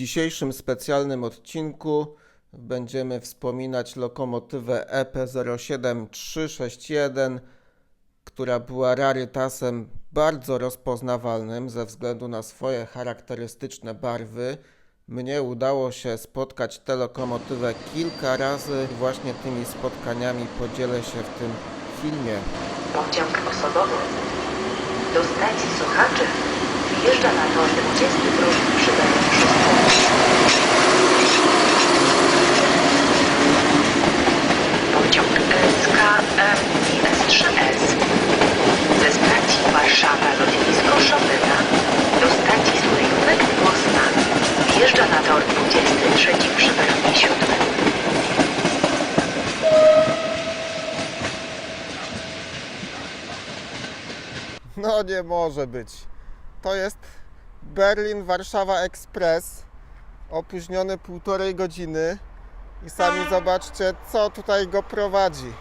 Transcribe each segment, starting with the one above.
dzisiejszym specjalnym odcinku będziemy wspominać lokomotywę E EP07361, która była rarytasem bardzo rozpoznawalnym ze względu na swoje charakterystyczne barwy. Mnie udało się spotkać tę lokomotywę kilka razy. Właśnie tymi spotkaniami podzielę się w tym filmie. Pociąg osobowy do stacji Sochaczy wjeżdża na tor 22 przy Pociąg SKM i S3S ze stacji Warszawa Lotnisko Chopina do stacji Sulejówek Poznan wjeżdża na tor 23 przy peronie 7. No nie może być. To jest Berlin-Warszawa Express. Opóźniony półtorej godziny. I sami zobaczcie, co tutaj go prowadzi.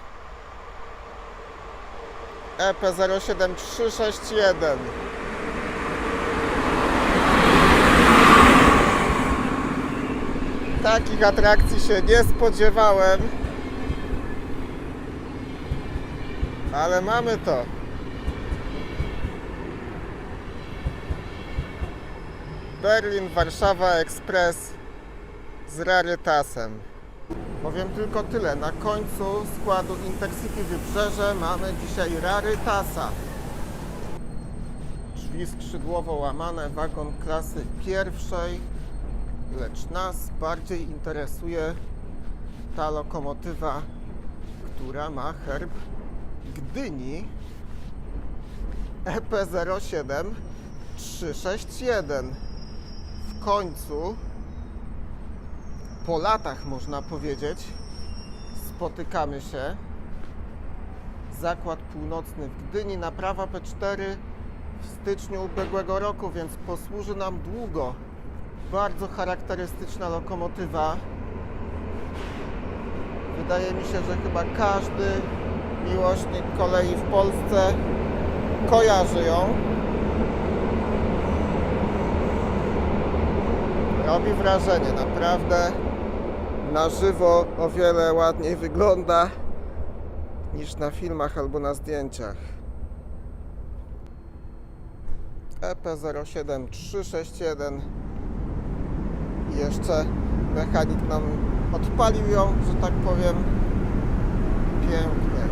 E EP07361. Takich atrakcji się nie spodziewałem. Ale mamy to. Berlin, Warszawa Express z rarytasem. Powiem tylko tyle. Na końcu składu Intercity Wybrzeże mamy dzisiaj rarytasa. Drzwi skrzydłowo łamane, wagon klasy pierwszej. Lecz nas bardziej interesuje ta lokomotywa, która ma herb Gdyni E EP07 361 w końcu, po latach można powiedzieć, spotykamy się. Zakład Północny w Gdyni, naprawa P4 w styczniu ubiegłego roku, więc posłuży nam długo. Bardzo charakterystyczna lokomotywa. Wydaje mi się, że chyba każdy miłośnik kolei w Polsce kojarzy ją. Robi wrażenie, naprawdę. Na żywo o wiele ładniej wygląda niż na filmach albo na zdjęciach. E EP07361 i jeszcze mechanik nam odpalił ją, że tak powiem, pięknie.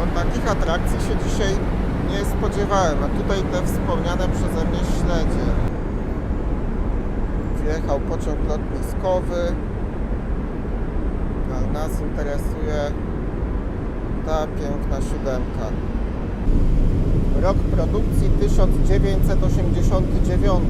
No takich atrakcji się dzisiaj nie spodziewałem, a tutaj te wspomniane przeze mnie śledzie. Wjechał pociąg lotniskowy, ale nas interesuje ta piękna siódemka. Rok produkcji 1989.